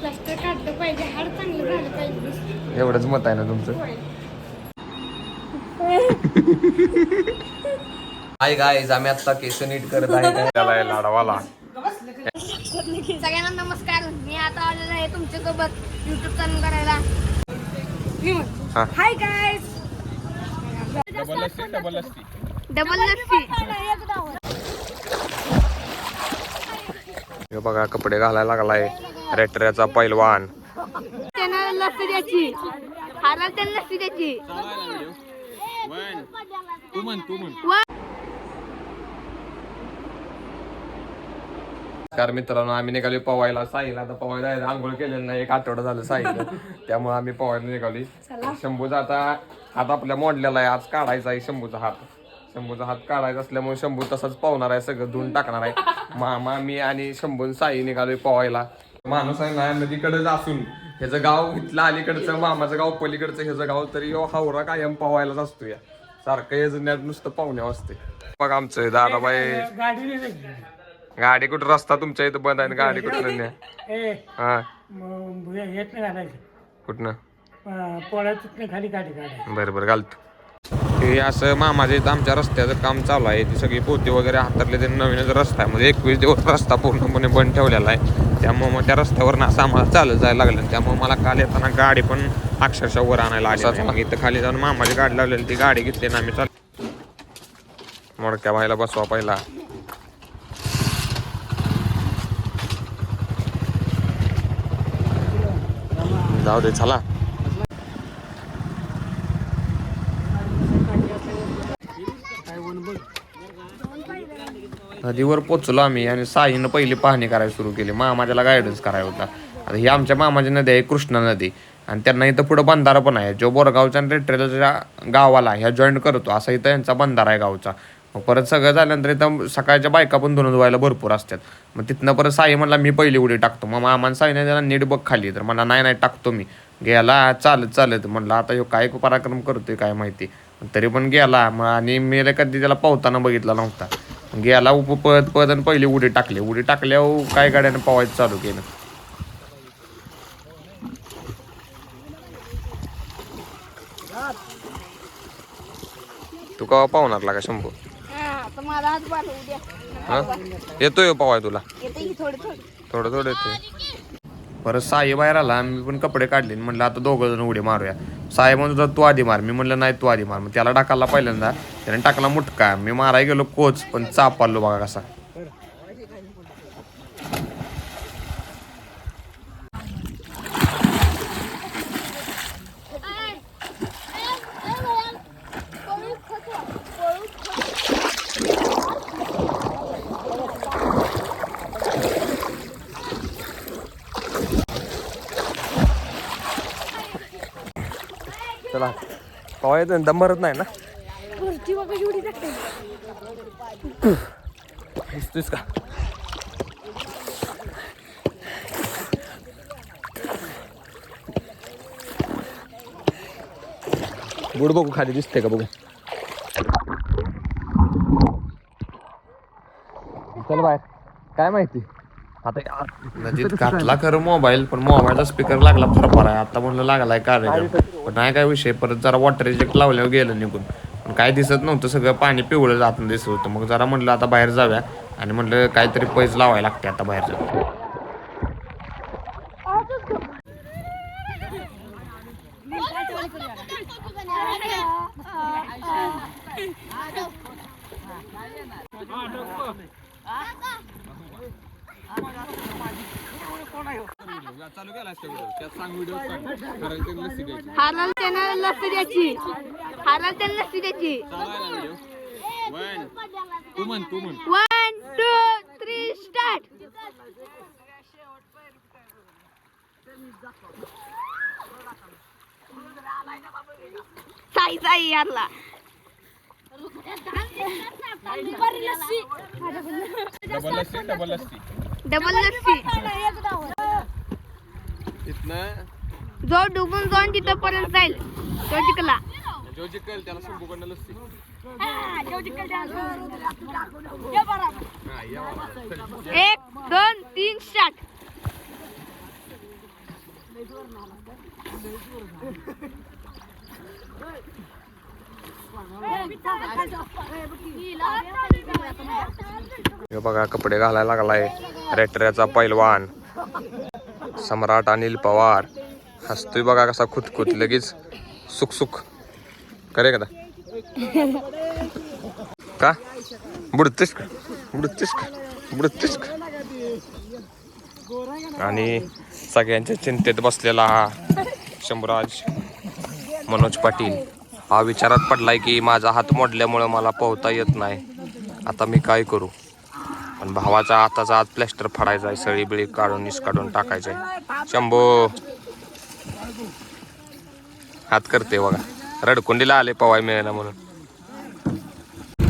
Plaster काढलं पाहिजे. हाड चांगलं झालं पाहिजे. एवढंच मत आहे ना तुमचं? हाय. गाईज आम्ही आता केस नीट करत आहे. त्याला लाडवाला सगळ्यांना नमस्कार. मी आता आलेलो आहे तुमच्यासोबत युट्यूब चालू करायला. मी म्हणतो. हाय गाईज डबल लस्सी हे बघा कपडे घालायला लागलाय. रेटऱ्याचा पैलवान. त्यानं लस्सी द्यायची. हाराला त्याला लस्सी द्यायची. वा- नमस्कार मित्रांनो आम्ही निघाली पवायला साईला आता पवायला आंघोळ केलेलं नाही. एक आठवडा झालं साईला. त्यामुळे आम्ही पवायला निघाली शंभूचा आता हात आपल्या मोडलेला आहे. आज काढायचा आहे शंभूचा हात. शंभूचा हात काढायचा असल्यामुळे शंभू तसाच पावणार आहे. सगळं धुवून टाकणार आहे. मामा मी आणि शंभून साई निघालोय पवायला माणूस आहे ना नदीकडेच असून ह्याचं गाव इथलं अलीकडचं मामाचं गाव पलीकडचं ह्याचं गाव तरी हावरा कायम पवायलाच असतो या. सारखं नेट नुसतं पाहुण्या असते बघ आमचं दादाबाई. गाडी कुठं रस्ता तुमच्या इथं बंद आहे गाडी कुठं हा. नाही कुठनं? नाही खाली काढी काढायचं बरं बरं घालतो. हे असं मामाचे इथं आमच्या रस्त्याचं काम चालू आहे. ती सगळी पोती वगैरे हातरले ते नवीनच रस्ता आहे. म्हणजे एकवीस दिवस रस्ता पूर्णपणे बंद ठेवलेला आहे. त्यामुळं मग त्या रस्त्यावर असं आम्हाला चालत जायला लागलं त्यामुळं मला काल येताना गाडी पण अक्षरशः वर आणायला असाच मग इथं खाली जाऊन मामाची गाडी लावलेली ती गाडी घेतली ना आम्ही चाल मोडक्या बाईला बसवा पहिला. जाऊ दे चला. नदीवर पोचलो आम्ही आणि साईनं पहिली पाहणी करायला सुरू केली. मामाच्याला गायडन्स करायला होता. आता ही आमच्या मामाची नदी आहे कृष्णा नदी. आणि त्यांना इथं पुढं बंधारा पण आहे. जो बोरगावच्या आणि रेट्रेलच्या गावाला ह्या जॉईंट करतो असा इथं यांचा बंधारा आहे गावचा. मग परत सगळं झाल्यानंतर इथं सकाळच्या बायका पण धुणं धुवायला भरपूर असतात. मग तिथनं परत साई म्हणला मी पहिली उडी टाकतो. मग मामान साईने त्याला नीट बघ खाली. तर मला नाही नाही टाकतो मी. गेला चालत चालत. म्हणलं आता ह्यो काय पराक्रम करतोय काय माहिती. तरी पण गेला. मग आणि मी कधी त्याला पावताना बघितला नव्हता. गेला उप पळत पळत आणि पहिली उडी टाकली. उडी टाकल्यावर काय गाड्यानं पवायचं चालू केलं? तू कवा पावणार लागा शंभू? हा, उद्या हा? येतोय पवाय तुला. थोडं थोडं? थोडं थोडं येते परत साई बाहेर आला मी पण कपडे काढले म्हणलं आता दोघं जण उडी मारूया. साहेब म्हणत होता तू आधी मार. मी म्हणलं नाही तू आधी मार. मग त्याला टाकायला पहिल्यांदा त्याने टाकला मुटका. मी मारायला गेलो कोच पण चाप आलो बघा कसा चला पवा येतो दम भरत नाही ना? वरची बघा एवढी टाकते दिसतोयस का? बुड बघू खाली दिसते का बघू? चल बाय काय माहिती? आता नदीत घातला खरं मोबाईल पण मोबाईलचा स्पीकर लागला फरफर आहे. आता म्हणलं लागलाय कार्यक्रम. पण नाही काय विषय. परत जरा वॉटर रिजेक्ट लावल्यावर गेलं निघून. पण काय दिसत नव्हतं. सगळं पाणी पिवळं जात दिसत होतं. मग जरा म्हणलं आता बाहेर जाऊया. आणि म्हणलं काहीतरी पैज लावायला लागते आता बाहेर जाऊन हाराला त्यानं लस्सी द्यायची. हालाल त्यांना लसी द्यायची. वन टू थ्री स्टार्ट साई साई यारला डबल लस्सी. इथनं जो डुबून जाऊन तिथं पर्यंत जाईल. तो जिंकला. जो जिंकल त्याला शंभूकडनं लस्सी. एक दोन तीन हे बघा कपडे घालायला लागलाय. रेटऱ्याचा पैलवान. सम्राट अनिल पवार. हसतोय बघा कसा खुतखुत लगेच सुख सुख करे का का? बुडतेस का? बुडतेस का? बुडतेस का? आणि सगळ्यांच्या चिंतेत बसलेला हा शंभराज मनोज पाटील. हा विचारात पडलाय की माझा हात मोडल्यामुळं मला पोहता येत नाही. आता मी काय करू? पण भावाचा हाताचा आत प्लॅस्टर फाडायचा आहे सळी बिळी काढून निस काढून टाकायचंय शंभो! हात करते बघा. रडकुंडीला आले पवाय मिळाला म्हणून.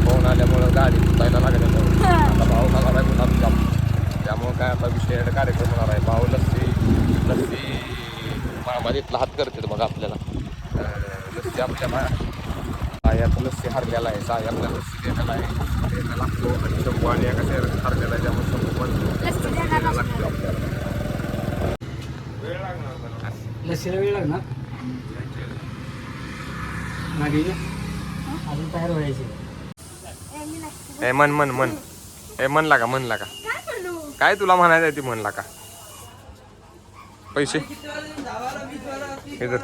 फोन आल्यामुळं गाडी जायला लागल्यामुळं आता भाऊ झाला आहे गुलाबजाम त्यामुळं काय आता विषय कार्यक्रम होणार आहे. भाऊ लस्सी लस्सी. महामारीतला हात करते बघा आपल्याला. लस्सी आपल्याला सायात लस्सी हरलेला आहे सायाला लस्सी देण्याला आहे देणं लागतो आणि शंभू आणि एका शहरात हरलेला आहे त्यामुळे शंभू पण देणं. लागतो आपल्याला वेळ लागणार मला. लसीला वेळ लागणार मागे ये. अजून तयार व्हायचे ए, मन मन मन ए म्हणला का म्हणला का काय तुला म्हणायचं आहे ती म्हणला का पैसे हे धर.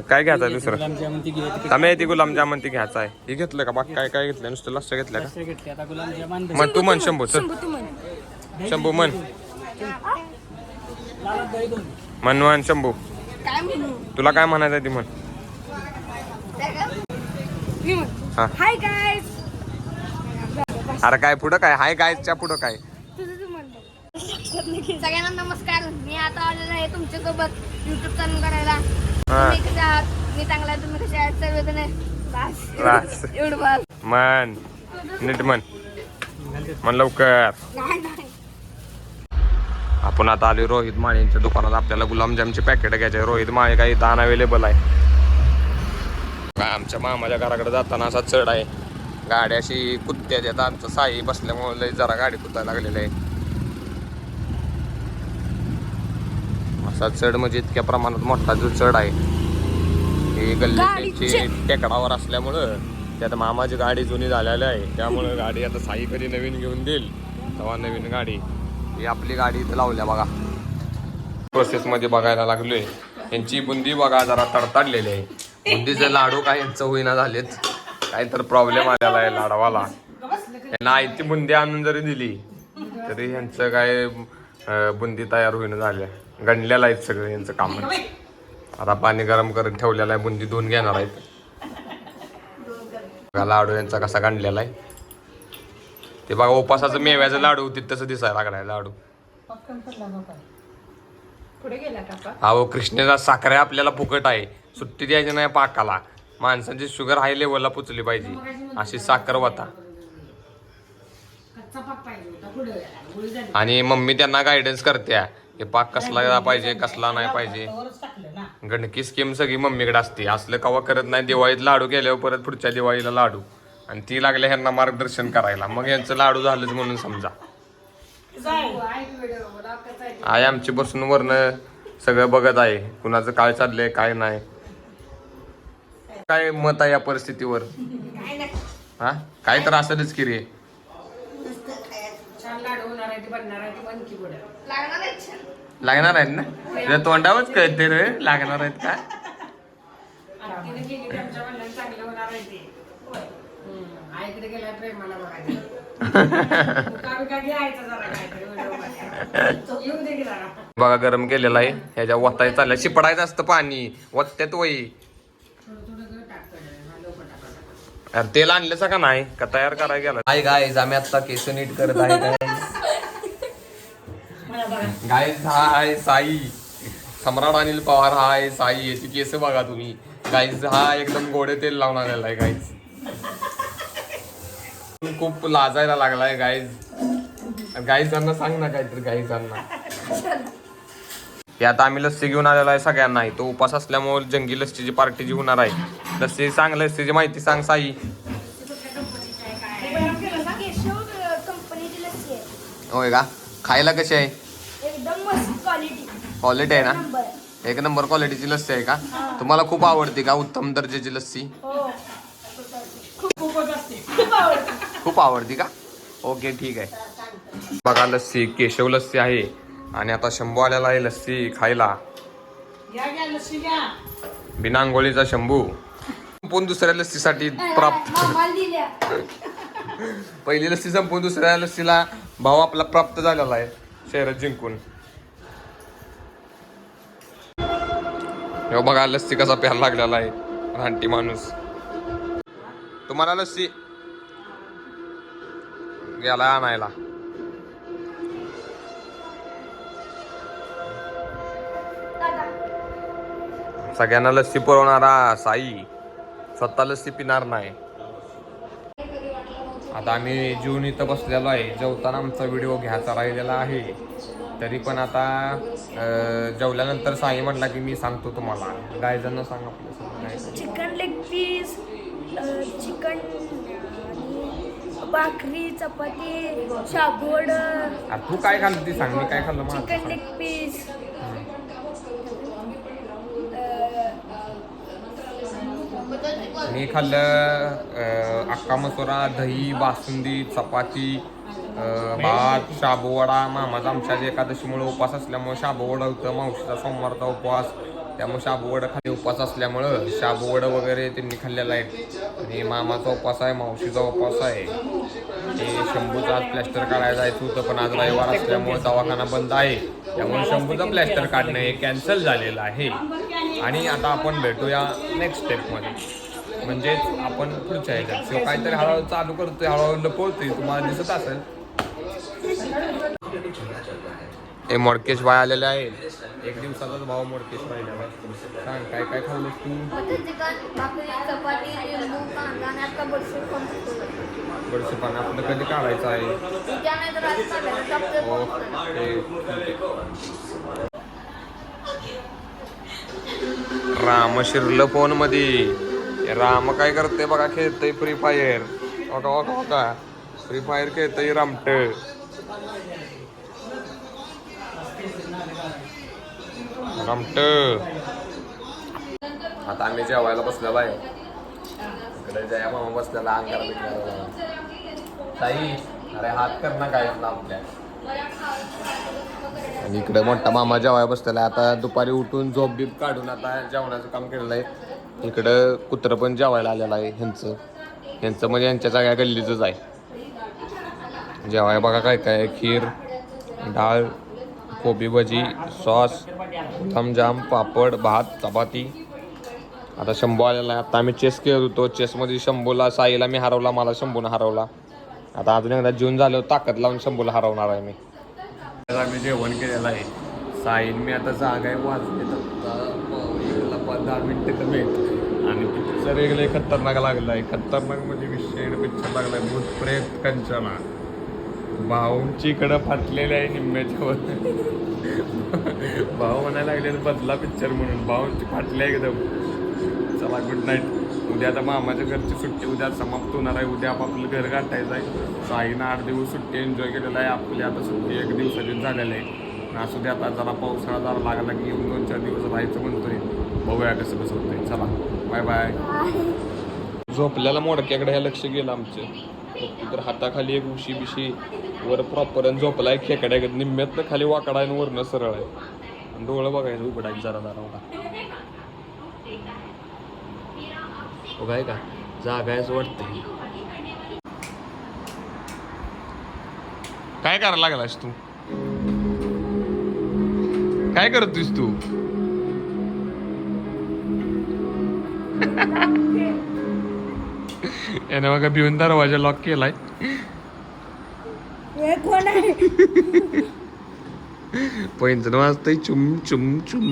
काय घ्यायचं आहे दुसरं? गुलाबजामुन ती घेतली थांबे ती गुलाबजामुन ती घ्यायचं आहे. हे घेतलं का? बाकी काय काय घेतलं नुसतं लक्ष घेतलं का? लस्सी घेतली आता गुलाबजामुन मग तू म्हण शंभू चल. शंभू तू म्हण. शंभू म्हण. लाला दही दोन. म्हण म्हण शंभू. काय म्हणू? तुला काय म्हणायचं आहे ती म्हण. काय का? मी म्हण. हा. हाय गाईज अरे काय पुढं काय? हाय गायच्या पुढं काय? तुझं तू म्हण. सगळ्यांना नमस्कार. मी आता आलेलो आहे तुमच्यासोबत युट्यूब चालू करायला. तुम्ही कसे आहात? मी चांगला आहे, तुम्ही कसे आहात? सर्वजण बस. बस. एवढं बस. म्हण नीट म्हण म्हण लवकर. आपण आता आलो रोहित माळेंच्या दुकानात. आपल्याला गुलाबजामचे पॅकेट घ्यायचे. रोहित माळे काही दान अवेलेबल आहे. आमच्या मामाच्या घराकडे जाताना असा चढ आहे. गाडी अशी कुत्त्या देत आमचं साई बसल्यामुळे लय जरा गाडी कुत्तायला लागलेली आहे. असा चढ म्हणजे इतक्या प्रमाणात मोठा जो चढ आहे ही गल्ली टेकडावर असल्यामुळं त्यात मामाची गाडी जुनी झालेली आहे. त्यामुळं गाडी आता साई कधी नवीन घेऊन देईल तेव्हा नवीन गाडी. ही आपली गाडी इथं लावल्या बघा. प्रोसेस मध्ये बघायला लागलोय. यांची बुंदी बघा जरा तडतडलेली आहे. बुंदीचे लाडू काय यांचं होईना झालेत. काही तर प्रॉब्लेम आलेला आहे लाडवाला. यांना आयती बुंदी आणून जरी दिली तरी यांचं काय बुंदी तयार होईना झाल्या. गणलेलं आहेत सगळं यांचं काम. आता पाणी गरम करून ठेवलेलं आहे बुंदी धुवून घेणार आहेत. लाडू यांचा कसा गणलेला आहे. ते बघा उपासाचं मेव्याचं लाडू होती तसं दिसायला लागलाय लाडू. अहो कृष्णेचा साखरे आपल्याला फुकट आहे. सुट्टी द्यायची नाही पाकाला. माणसाची शुगर हाय लेवलला पुचली पाहिजे. अशी साखर होता आणि मम्मी त्यांना गायडन्स करते हे पाक कसला पाहिजे कसला नाही पाहिजे? गणकी स्कीम सगळी मम्मीकडे असते. असलं कवा करत नाही दिवाळीत लाडू केल्यावर परत पुढच्या दिवाळीला लाडू. आणि ती लागले ह्यांना मार्गदर्शन करायला. मग यांचं लाडू झालंच म्हणून समजा. आई आमची बसून वरनं सगळं बघत आहे. कुणाचं काय चाललंय काय नाही. काय मत आहे या परिस्थितीवर? हा? काय तर असेलच की रे. लागणार आहे आहेत ना? तुझ्या तोंडावरच कळते रे लागणार आहेत का? आईकडे गेला प्रेमाला बघायचं मुकामी का घ्यायचं जरा काहीतरी येऊ दे की जरा. बघा गरम केलेला आहे. ह्याच्या वताय चालल्या. शिपडायचं असतं पाणी. वत्त्यात वही. यार तेल आणलं का नाही? का तयार करायला गेला? हाय गाय आम्ही आता केस नीट करत आहे गाय हाय साई सम्राट अनिल पवार हाय साई याची केस बघा तुम्ही. गाईज हा एकदम गोडे तेल लावून आलेला आहे गाईज खूप लाजायला लागलाय गाईज गाईजांना सांग ना काहीतरी गाईजांना हे आता आम्ही लस्सी घेऊन आलेलो आहे सगळ्यांना. तो उपास असल्यामुळे जंगी लस्सीची पार्टी जी होणार आहे. लस्सी सांग लस्सीची माहिती सांग साई होय का? खायला कशी आहे? क्वालिटी आहे ना? एक नंबर. क्वालिटीची लस्सी आहे का? तुम्हाला खूप आवडते का? उत्तम दर्जाची लस्सी? खूप आवडती. का? ओके ठीक आहे. बघा लस्सी केशव लस्सी आहे. आणि आता शंभू आलेला आहे लस्सी खायला. बिना आंघोळीचा शंभू. संपून दुसऱ्या लस्सीसाठी प्राप्त. पहिली लस्सी संपून दुसऱ्या लस्सीला भाव आपला प्राप्त झालेला आहे. शहरात जिंकून. बघा लस्सी कसा प्यायला लागलेला आहे. रानटी माणूस. तुम्हाला लस्सी गेला आणायला. सगळ्यांना लस्सी पुरवणारा साई. स्वतः लस्सी पिणार नाही. आता आम्ही जून इथं बसलेलो आहे. जेवताना आमचा व्हिडिओ घ्यायचा राहिलेला आहे. तरी पण आता जेवल्यानंतर साई म्हटला की मी सांगतो तुम्हाला. गायजांना सांग आपलं चिकन लेग पीस चिकन भाकरी चपाती शाबूड. तू काय खाल्लं ती सांग मी काय खाल्लं चिकन लेग पीस. मी खाल्लं अक्का मसुरा दही बासुंदी चपाती भात शाबूवडा मामाचा आमच्या एकादशीमुळे उपवास असल्यामुळे शाबूवडा होतं मावशीचा सोमवारचा उपवास. त्यामुळे शाबूवडा खाली उपवास असल्यामुळं शाबूवडं वगैरे त्यांनी खाल्लेलं आहे. आणि मामाचा उपवास आहे मावशीचा उपवास आहे. ते शंभूचा आज प्लॅस्टर काढायला जायचं होतं पण आज रविवार असल्यामुळे दवाखाना बंद आहे. त्यामुळे शंभूचं प्लॅस्टर काढणं हे कॅन्सल झालेलं आहे. आणि आता आपण भेटूया नेक्स्ट स्टेपमध्ये म्हणजेच आपण पुढच्या ह्याच्यात. किंवा काहीतरी हळूहळू चालू करतोय हळूहळू लपवतोय तुम्हाला दिसत असेल. हे मोडकेश बाय आलेले आहे. एक दिवसाचाच भाव मोडकेश आहे. सांग काय काय खाल्लंस तू? पाणी आपलं कधी काढायचं आहे? हो राम शिरलं फोनमध्ये राम काय करते बघा खेळतय फ्री फायर बघा बघा बघा. फ्री फायर खेळतय रामट. रामट आता आम्ही जेवायला बसलेलो आहे इकडे जया मामा बसलेला अंगाला बिकल्याला ताई अरे हात कर ना काय आपल्या. आणि इकडे मोठा मामा जेवाय बसलेला आहे. आता दुपारी उठून झोप बीप काढून आता जेवणाचं काम केलेलं आहे. इकडं कुत्रं पण जेवायला आलेलं आहे ह्यांचं. ह्यांचं म्हणजे यांच्या जागा गल्लीचंच आहे. जेवाय बघा काय काय खीर डाळ कोबी भजी सॉस थमजाम पापड भात चपाती. आता शंभू आलेला आहे. आता आम्ही चेस खेळत होतो. चेसमध्ये शंभूला साईला मी हरवला मला शंभूनं हरवला. आता अजून एकदा जून झालं ताकद लावून शंभूला हरवणार आहे मी. आम्ही जेवण केलेलं आहे. साईन मी आता जागा आहे वाजले पाच दहा मिनटं कमी आहेत. आणि पिक्चर एक खतरनाक लागला आहे खतरनाक म्हणजे विषय पिक्चर लागला आहे भूत प्रेत कंचना. भाऊंची इकडं फाटलेली आहे निम्म्याच्यावर भाऊ म्हणायला लागले बदला पिक्चर म्हणून. भाऊंची फाटली आहे एकदम. चला गुड नाईट उद्या आता मामाच्या घरची सुट्टी उद्या समाप्त होणार आहे. उद्या आपापलं घर गाठायचं आहे. साईनं आठ दिवस सुट्टी एन्जॉय केलेलं आहे. आपली आता सुट्टी एक दिवसाची झालेलं आहे. असू दे आता जरा पावसाळा जरा लागला की येऊन दोन चार दिवस राहायचं म्हणतोय. बघूया कसं कसं होतंय. चला बाय बाय झोपल्याला मोडक्याकडे ह्या लक्ष गेलं आमचं. तर हाताखाली एक उशी बिशी वर प्रॉपर झोपलाय खेकड्याकडे निम्म्यात खाली वाकडा आणि वरनं सरळ आहे. आणि डोळं बघायचं उघडायचं जरा जरा बघा हो का? जागायच वाटते वाटतंय. काय करायला लागलास तू? काय करतोस तू? याने बघा भिवून दरवाजा लॉक केलाय हे कोण आहे पैंजण वाजतंय चुम चुम चुम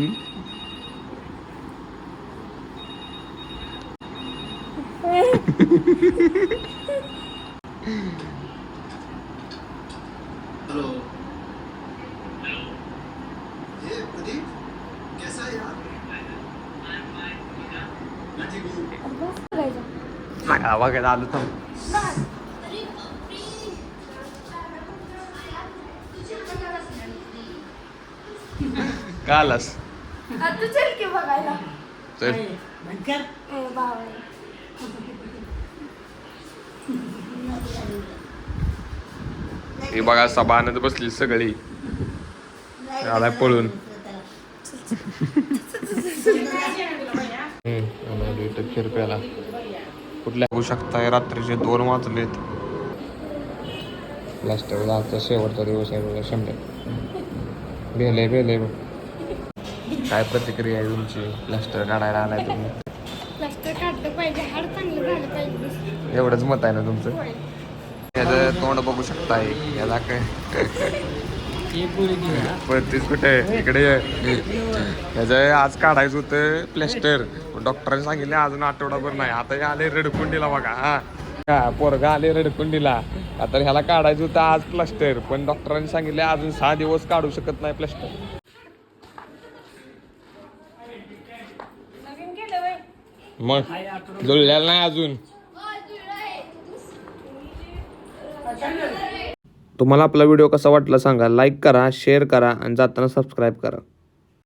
ये प्रदीप कैसा है यार हूँ आवाज आलो थांब का आलास तू चल की बघायला चल ए, बावळे. ही बघा सभा आणत बसली सगळी आलाय पळून खीर प्याला कुठल्या? बघू शकताय रात्रीचे दोन वाजलेत. प्लास्टर आजचा शेवटचा दिवस आहे बघा शंभर. भेले भेले काय प्रतिक्रिया आहे तुमची? प्लास्टर काढायला आलाय तुम्ही. प्लास्टर काढलं पाहिजे हाड चांगलं झालं पाहिजे. एवढंच मत आहे ना तुमचं? याचं तोंड बघू शकताय याला काय? पळतीस कुठे इकडे ये. याचं आज काढायचं होतं प्लॅस्टर. डॉक्टरांनी सांगितले अजून आठवडाभर नाही. आता हे आले रडकुंडीला बघा हा. का पोरगा आले रडकुंडीला. आता ह्याला काढायचं होतं आज प्लास्टर. पण डॉक्टरांनी सांगितले अजून सहा दिवस काढू शकत नाही प्लास्टर. मग? जुळलेलं नाही अजून. तुम्हाला आपला व्हिडिओ कसा वाटला सांगा. लाईक करा शेअर करा आणि जाताना सबस्क्राईब करा.